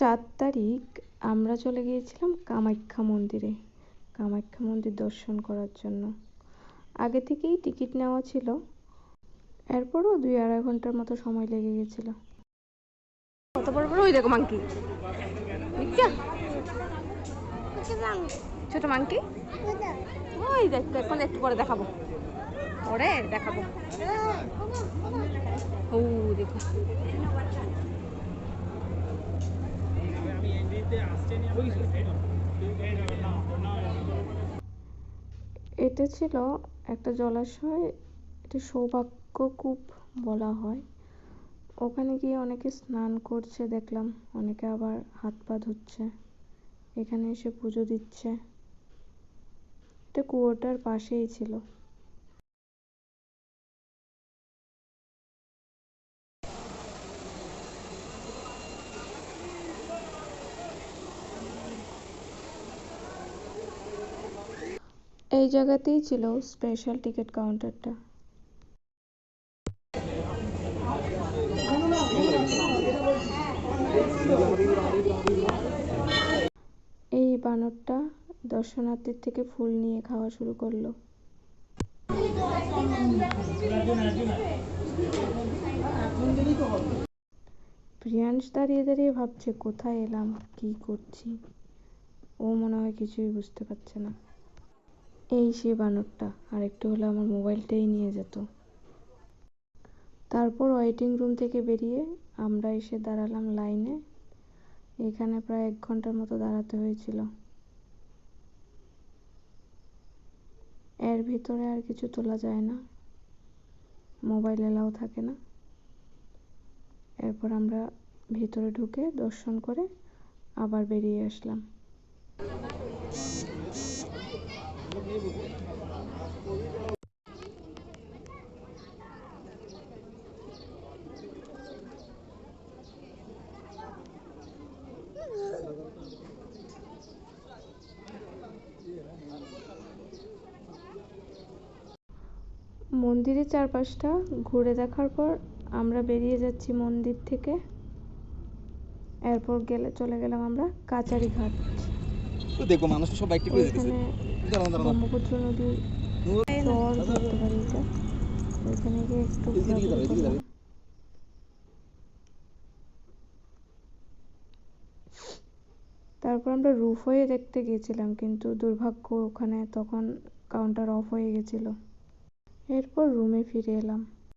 চার তারিখ আমরা চলে গিয়েছিলাম কামাখ্যা মন্দিরে। কামাখ্যা মন্দির দর্শন করার জন্য। আগে থেকেই টিকিট নেওয়া ছিল। এরপরও দুই আড়াই ঘণ্টার মতো সময় লেগে গেছিল ওই দেখো মাংকি। ছোট মাংকি? ওই দেখ, এখন একটু পরে দেখাবো। পরে দেখাবো। ও, দেখো। এটা ছিল একটা জলাশয়, এটা সৌভাগ্য কূপ বলা হয়। ওখানে গিয়ে অনেকে স্নান করছে, দেখলাম। অনেকে আবার হাত পা ধুচ্ছে। এখানে এসে পুজো দিচ্ছে। এটা কুয়োটার পাশেই ছিল। এই জায়গাতেই ছিল স্পেশাল টিকিট কাউন্টারটা এই বানরটা দর্শনার্থীর থেকে ফুল নিয়ে খাওয়া শুরু করল। প্রিয়াংশ দাঁড়িয়ে দাঁড়িয়ে ভাবছে, কোথায় এলাম, কি করছি? ও মনে হয় কিছুই বুঝতে পারছে না। এই সে বানরটা। আর একটু হলে আমার মোবাইলটাই নিয়ে যেত। তারপর ওয়েটিং রুম থেকে বেরিয়ে আমরা এসে দাঁড়ালাম লাইনে এখানে প্রায় এক ঘণ্টার মতো দাঁড়াতে হয়েছিল। এর ভিতরে আর কিছু তোলা যায় না। মোবাইল এলাও থাকে না। এরপর আমরা ভিতরে ঢুকে দর্শন করে আবার বেরিয়ে আসলাম। মন্দিরের চারপাশটা ঘুরে দেখার পর আমরা বেরিয়ে যাচ্ছি মন্দির থেকে। এরপর গেলে চলে গেলাম আমরা কাচারি ঘাট। তো দেখো মানুষ সব বাইক করে দিতেছে এখানে দাঁড়ান দাঁড়ান। তারপর আমরা রুফ হয়ে দেখতে গিয়েছিলাম কিন্তু দুর্ভাগ্য ওখানে তখন কাউন্টার অফ হয়ে গেছিল এরপর রুমে ফিরে এলাম।